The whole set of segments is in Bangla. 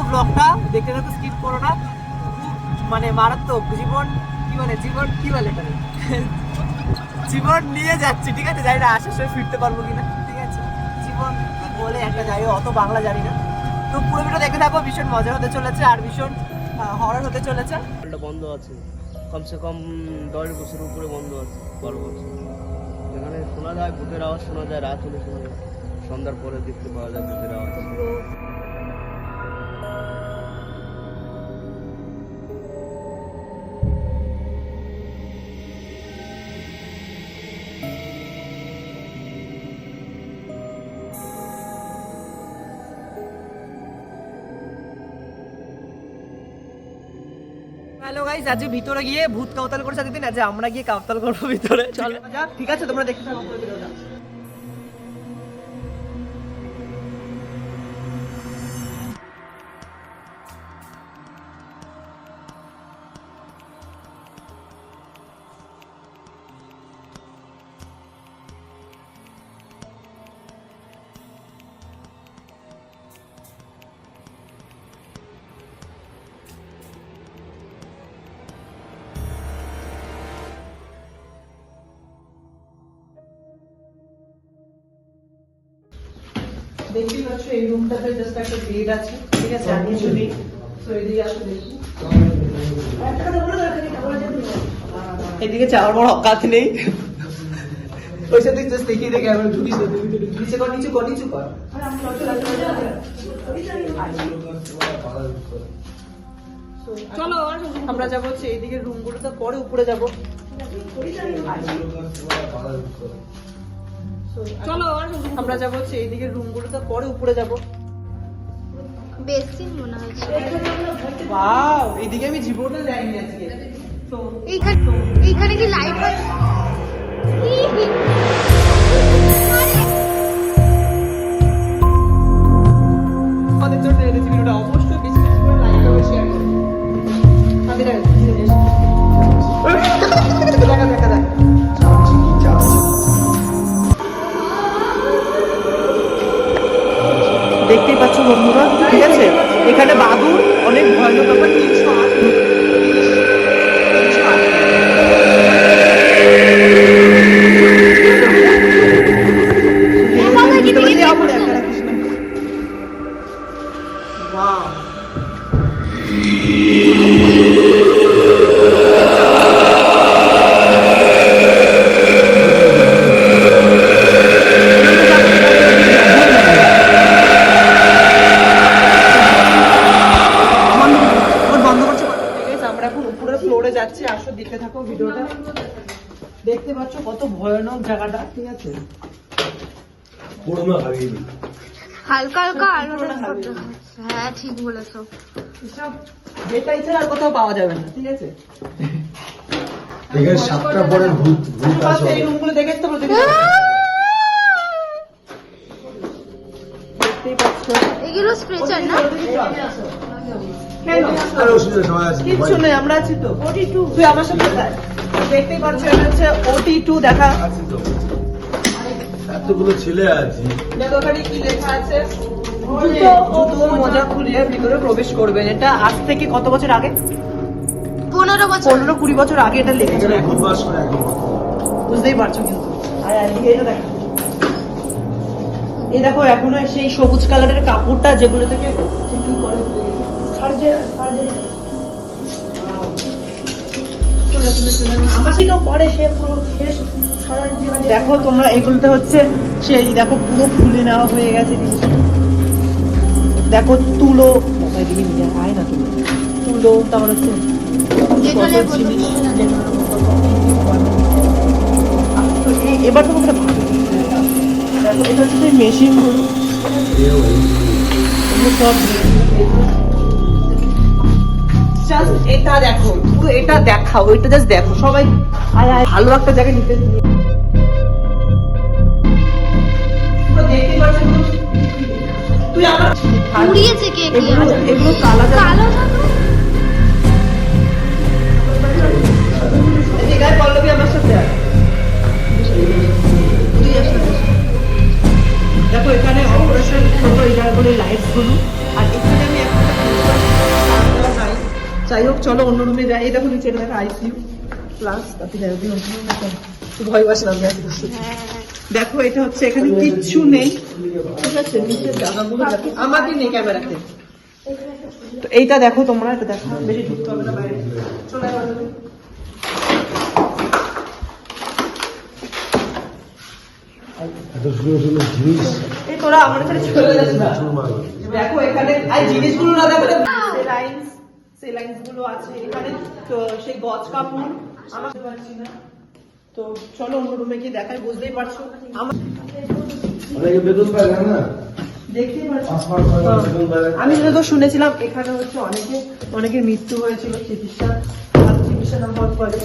পুরো ব্লগটা দেখতে থাকো স্কিপ করো না। মানে মারাত্মক জীবন, কি মানে জীবন কি বলে? জীবন নিয়ে যাচ্ছি, ঠিক আছে? জানি না, আসার সময় ফিরতে পারব কিনা, ঠিক আছে? জীবন বলে একটা জায়গা অত বাংলা জানি না। তো পুরো ভিডিও দেখে থাকো, ভীষণ মজা হতে চলেছে আর ভীষণ হরর হতে চলেছে। বন্ধ আছে। কমসে কম দশ বছর উপরে বন্ধ আছে, বারো বছর। এখানে শোনা যায়, ভূতের আওয়াজ শোনা যায়, রাত হলে শোনা যায়। সন্ধ্যার পরে দেখতে পাওয়া যায় ভূতের আওয়াজ। হ্যালো গাইস আজ ভিতরে গিয়ে ভূত কাউতাল করছে দিন আজ আমরা গিয়ে কাউতাল করব ভিতরে। চলো। ঠিক আছে তোমরা দেখতে থাকো। দেখতেই পাচ্ছ এই রুমটাতে জাস্ট একটা বেড আছে ঠিক আছে? আর কিছু নেই তো এদিকে আসো দেখি। এদিকে চাওয়ার বড় অকাত নেই। ওই সাথে জাস্ট দেখিয়ে দেখে আমি ঢুকিস নিচে কর নিচে কর নিচে কর। চলো আমরা যাব হচ্ছে এইদিকে রুমগুলোতে পরে উপরে যাব। চলো আমরা যাব হচ্ছে এইদিকে রুমগুলোতে পরে উপরে যাব। বেসিন মনে হচ্ছে ওয়াও এইদিকে আমি জীবনে যাইনি আজকে। তো এইখানে এইখানে কি লাইট আছে? আমাদের জন্য এনেছি ভিডিওটা অবশ্যই দেখতেই পাচ্ছ বন্ধুরা ঠিক আছে? এখানে বাদুর অনেক ভয়ানক ব্যাপার তিনশো আট তিনশো আট বাবা, এদিকে বলে দেখো। আমার একটা রাখিস না। Wow. বন্ধ করো, ওর বন্ধ করছে Guys, আমরা এখন উপরের ফ্লোরে যাচ্ছি আসো দেখতে থাকো ভিডিওটা দেখতে পাচ্ছ কত ভয়ানক জায়গাটা ঠিক আছে? হালকা হালকা আলো হ্যাঁ। ঠিক বলেছ। যেটা ইচ্ছে আর কোথাও পাওয়া যাবে না ঠিক আছে? এখানে সাতটা পরে ভূত ভূত আছে। এই রুমগুলো দেখে তো বলতে এগুলো স্ট্রেচার না? কেন? আরে অসুবিধা সবাই আছে কিচ্ছু নেই আমরা আছি তো। ওটি টু তুই আমার সাথে দেখতেই পাচ্ছ হচ্ছে ওটি টু দেখা। এতগুলো ছেলে আছে। দেখো কি লেখা আছে? জুতো মোজা ভিতরে প্রবেশ করবেন এটা আজ থেকে কত বছর আগে? পনেরো বছর। পনেরো কুড়ি বছর আগে এটা এখন বুঝতেই পারছ কিন্তু। আর আর এটা দেখো। এই দেখো এখনও সেই সবুজ কালারের কাপড়টা যেগুলো থেকে দেখো তোমরা এগুলোতে হচ্ছে সেই, দেখো পুরো খুলে নেওয়া হয়ে গেছে। দেখো তুলো আয় না তুলো তুলো তারপর হচ্ছে এবার তো ভালো এটা হচ্ছে মেশিনগুলো। এগুলো সব জাস্ট এটা দেখো পুরো এটা দেখাও এটা জাস্ট দেখো সবাই আয় আয় ভালো একটা জায়গায় নিতে? তুই আমার কালো। কালো চলো অন্য রুমে যাই। এই দেখো নিচে এটা দেখো আইসিইউ প্লাস তাতে ভয় পাচ্ছিলাম আমি আজকে। দেখো এটা হচ্ছে এখানে কিচ্ছু নেই। ঠিক আছে নিচের জায়গাগুলো আমাদের নেই ক্যামেরাতে তো। এইটা দেখো তোমরা এটা দেখো। বেশি ঢুকতে হবে না বাইরে। চলে তোরা আমার কাছে চলে যাস না দেখো এখানে আর জিনিসগুলো না দেখো সেলাইন্স সেলাইন্সগুলো আছে এখানে। তো সেই গজ কাপড় আমার পারছি না। তো চলো অন্য রুমে গিয়ে দেখাই বুঝতেই পারছ। আমার হয়। আমি যত শুনেছিলাম এখানে হচ্ছে অনেকে অনেকের মৃত্যু হয়েছিল চিকিৎসা ভালো চিকিৎসা না হওয়ার ফলে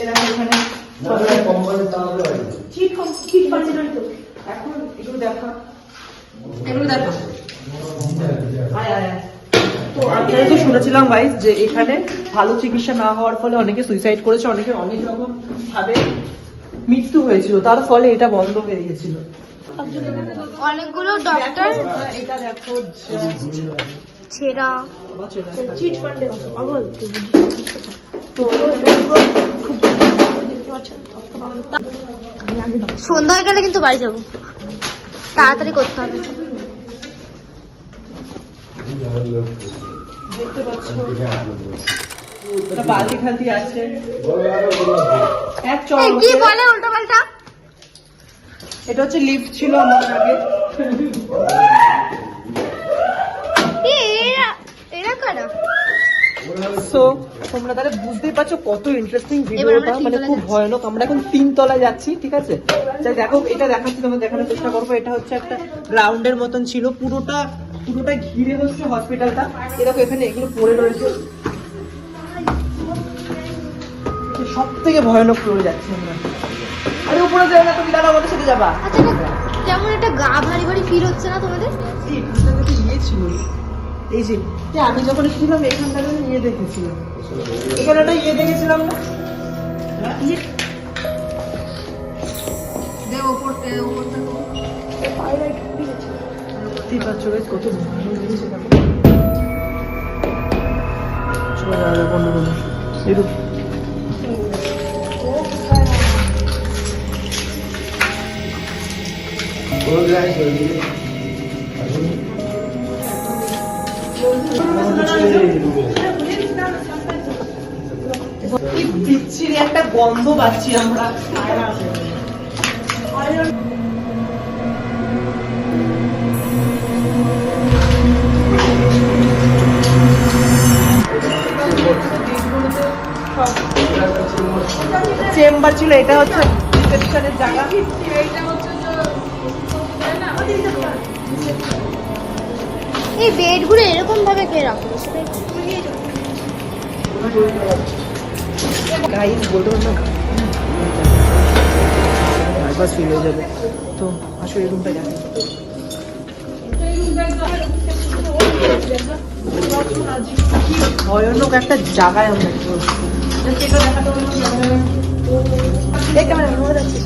এরা এখানে তো এখন এগুলো দেখা। এগুলো দেখা। আয় আয়। আয়। তো শুনেছিলাম গাইস যে এখানে ভালো চিকিৎসা না হওয়ার ফলে অনেকে সুইসাইড করেছে অনেকে অনেক রকম ভাবে মৃত্যু হয়েছিল। তার ফলে এটা বন্ধ হয়ে গেছিল অনেকগুলো ডক্টর এটা দেখো ছেঁড়া। চিট ফান্ডে তো সন্ধ্যা হয়ে গেলে কিন্তু বাড়ি যাব। তাড়াতাড়ি করতে হবে। দেখতে পাচ্ছ আছে। এক চল কি বলে উল্টো পাল্টা? এটা হচ্ছে লিফট ছিল আমার আগে। সো তোমরা তাহলে বুঝতেই পারছ কত ইন্টারেস্টিং ভিডিওটা মানে খুব ভয়ানক। আমরা এখন তিন তলায় যাচ্ছি ঠিক আছে? দেখো এটা দেখাচ্ছি তোমার দেখানোর চেষ্টা করব। এটা হচ্ছে একটা গ্রাউন্ডের মতন ছিল। পুরোটা পুরোটা ঘিরে হচ্ছে হসপিটালটা এরকম এখানে এগুলো পড়ে রয়েছে। সব থেকে ভয়ানক ফ্লোরে যাচ্ছি আমরা। আরে উপরে যাবে না তুমি দাদা আমাদের সাথে যাবা। আচ্ছা কেমন একটা গা ভারী ভারী ফিল হচ্ছে না তোমাদের? এই ইয়ে যে আমি যখন ছিলাম ইয়ে দেখেছিলাম। এখানে একটা ইয়ে দেখেছিলাম না? দেখতেই পাচ্ছ guys, কত একটা গন্ধ পাচ্ছি আমরা। চেম্বার ছিল এটা হচ্ছে রিসেপশনের জায়গা। এই বেডগুলো এরকম ভাবে কে গাইস বলতে বাইপাস ফিল হয়ে যাবে। তো আসো এই রুমটা দেখো ভয়ানক একটা জায়গায় আমরা এটা দেখাতে পারব না? এই ক্যামেরা ধরে রাখছিস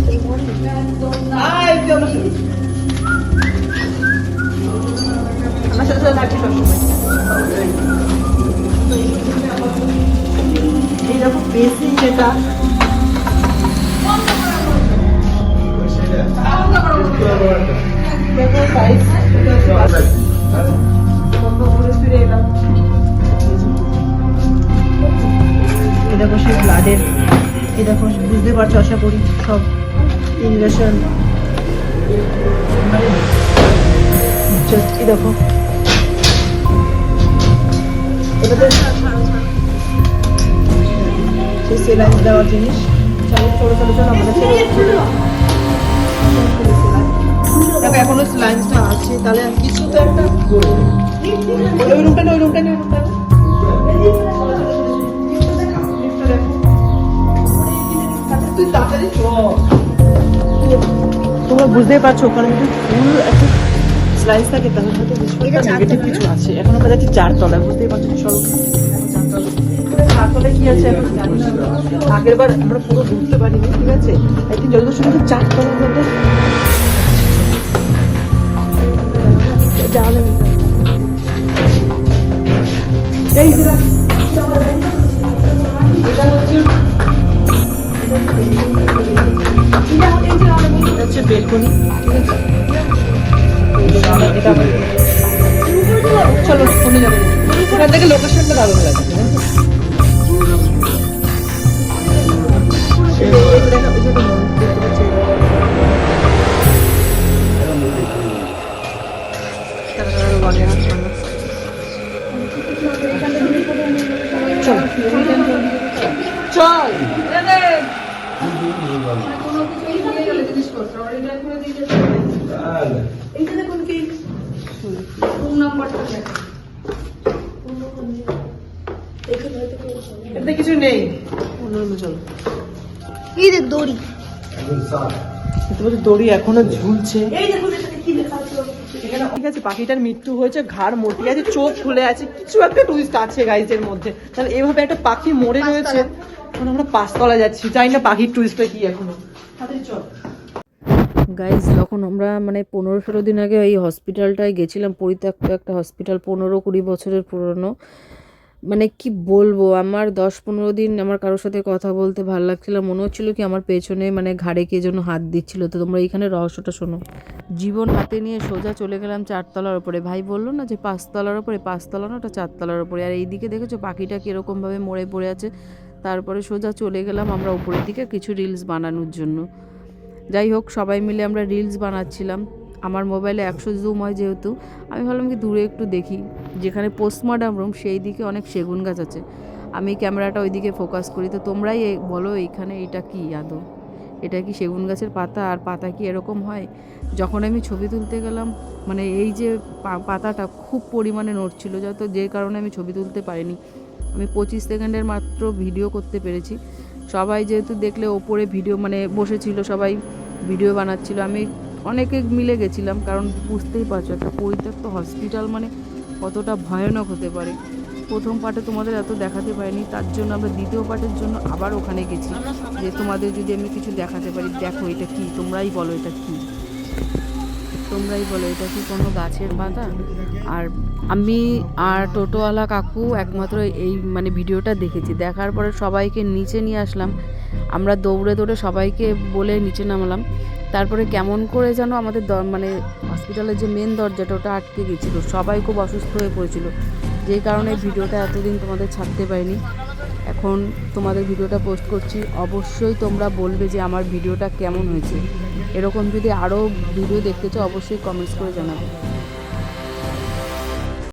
সেই ব্লাডের এই দেখো, বুঝতে পারছ, আশা করি সব জাস্ট এই দেখো। সেই সেলাইন দেওয়ার জিনিস। চলো চলো চলো চলো আমাদের এখনও লাইন্সটা আছে। তাহলে কিছু তো একটা তোমরা বুঝতেই পারছ ওখানে যদি ফুল একটা স্লাইস থাকে তাহলে হয়তো এটা নেগেটিভ কিছু আছে। এখন আমরা যাচ্ছি চারতলায় বুঝতেই পারছ চলো। চারতলায় কি আছে এখন জানি না। আগের বার আমরা পুরো ঘুরতে পারিনি ঠিক আছে? একদিন যত শুধু চারতলার মধ্যে এই যে এক্ষুনি এটা হচ্ছে বেলকনি চলো ফোনে যাবে ওখান থেকে লোকেশনটা দারুণ লাগছে চল চল। এতে কিছু নেই। চলো এই দেখ দড়ি। দেখতে দড়ি এখনও ঝুলছে। ঠিক আছে পাখিটার মৃত্যু হয়েছে ঘাড় মোটে আছে চোখ খুলে আছে কিছু একটা টুইস্ট আছে গাইজের মধ্যে। তাহলে এভাবে একটা পাখি মরে রয়েছে। এখন আমরা পাঁচতলা যাচ্ছি। জানি না পাখির টুইস্টটা কি এখনও। তাড়াতাড়ি চল। গাইজ যখন আমরা মানে পনেরো ষোলো দিন আগে এই হসপিটালটায় গেছিলাম, পরিত্যক্ত একটা হসপিটাল পনেরো কুড়ি বছরের পুরনো মানে কি বলব, আমার দশ পনেরো দিন আমার কারোর সাথে কথা বলতে ভালো লাগছিল, মনে হচ্ছিল কি আমার পেছনে মানে ঘাড়ে কে যেন হাত দিচ্ছিল। তো তোমরা এইখানে রহস্যটা শোনো। জীবন হাতে নিয়ে সোজা চলে গেলাম চারতলার ওপরে ভাই বলল না যে পাঁচতলার ওপরে পাঁচতলা না ওটা চারতলার ওপরে আর এইদিকে দেখেছ পাখিটা কীরকমভাবে মরে পড়ে আছে? তারপরে সোজা চলে গেলাম আমরা উপরের দিকে কিছু রিলস বানানোর জন্য। যাই হোক, সবাই মিলে আমরা রিলস বানাচ্ছিলাম। আমার মোবাইলে একশো জুম হয় যেহেতু, আমি ভাবলাম কি দূরে একটু দেখি। যেখানে পোস্টমর্টম রুম সেই দিকে অনেক সেগুন গাছ আছে। আমি ক্যামেরাটা ওইদিকে ফোকাস করি। তো তোমরাই বলো এইখানে এটা কি আদৌ? এটা কি সেগুন গাছের পাতা? আর পাতা কি এরকম হয়? যখন আমি ছবি তুলতে গেলাম মানে এই যে পাতাটা খুব পরিমাণে নড়ছিল, যত যে কারণে আমি ছবি তুলতে পারিনি। আমি পঁচিশ সেকেন্ডের মাত্র ভিডিও করতে পেরেছি। সবাই যেহেতু দেখলে ওপরে ভিডিও মানে বসেছিল, সবাই ভিডিও বানাচ্ছিল, আমি অনেকে মিলে গেছিলাম কারণ বুঝতেই পারছ একটা পরিত্যক্ত হসপিটাল মানে কতটা ভয়ানক হতে পারে। প্রথম পার্টে তোমাদের এত দেখাতে পারিনি, তার জন্য আমরা দ্বিতীয় পার্টের জন্য আবার ওখানে গেছি যে তোমাদের যদি আমি কিছু দেখাতে পারি, দেখো এটা কি, তোমরাই বলো এটা কি। তোমরাই বলো এটা কি কোনো গাছের পাতা? আর আমি আর টোটোওয়ালা কাকু একমাত্র এই মানে ভিডিওটা দেখেছি। দেখার পরে সবাইকে নিচে নিয়ে আসলাম। আমরা দৌড়ে দৌড়ে সবাইকে বলে নিচে নামলাম। তারপরে কেমন করে যেন আমাদের দ- মানে হসপিটালের যে মেন দরজাটা, ওটা আটকে গেছিল। সবাই খুব অসুস্থ হয়ে পড়েছিল। যেই কারণে ভিডিওটা এতদিন তোমাদের ছাড়তে পারিনি। এখন তোমাদের ভিডিওটা পোস্ট করছি। অবশ্যই তোমরা বলবে যে আমার ভিডিওটা কেমন হয়েছে। এরকম যদি আরও ভিডিও দেখতে চাও, অবশ্যই কমেন্টস করে জানাবে।